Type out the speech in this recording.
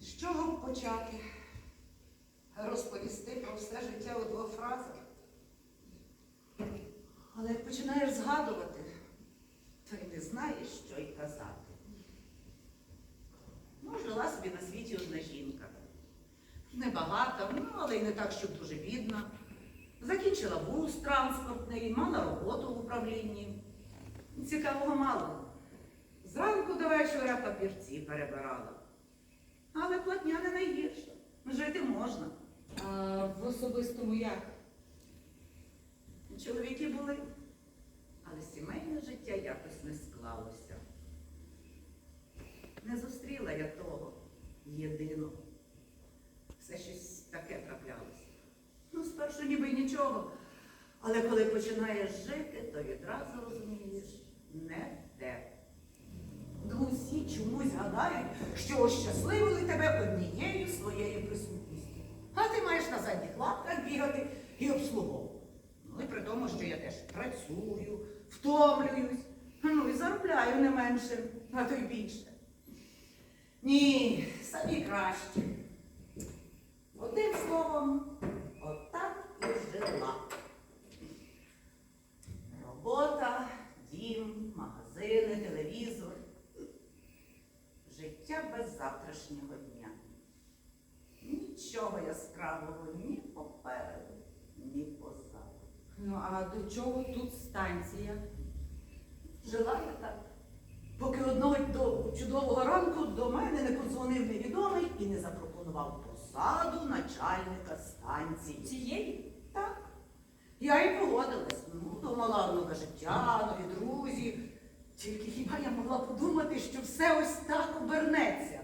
З чого б почати? Розповісти про все життя у двох фразах. Але як починаєш згадувати, то й не знаєш, що й казати. Ну, жила собі на світі одна жінка. Небагата, ну, але й не так, щоб дуже бідна. Закінчила вуз транспортний, мала роботу в управлінні. Цікавого мало. Зранку до вечора папірці перебирала. Платня не найгірша. Жити можна. А в особистому як? Чоловіки були, але сімейне життя якось не склалося. Не зустріла я того єдиного. Все щось таке траплялося. Ну, спершу ніби й нічого. Але коли починаєш жити, то відразу розумієш не те. Гадають, що ощасливили тебе однією своєю присутністю. А ти маєш на задніх лапках бігати і обслуговувати. Ну і при тому, що я теж працюю, втомлююсь, ну і заробляю не менше, а то й більше. Ні, самі краще. Одним словом, завтрашнього дня. Нічого яскравого ні попереду, ні позаду. Ну а до чого тут станція? Жила я так. Поки одного до чудового ранку до мене не подзвонив невідомий і не запропонував посаду начальника станції. Цієї? Так. Я і погодилась. Ну, думала, нове життя, нові друзі. Тільки хіба я могла подумати, що все ось так обернеться?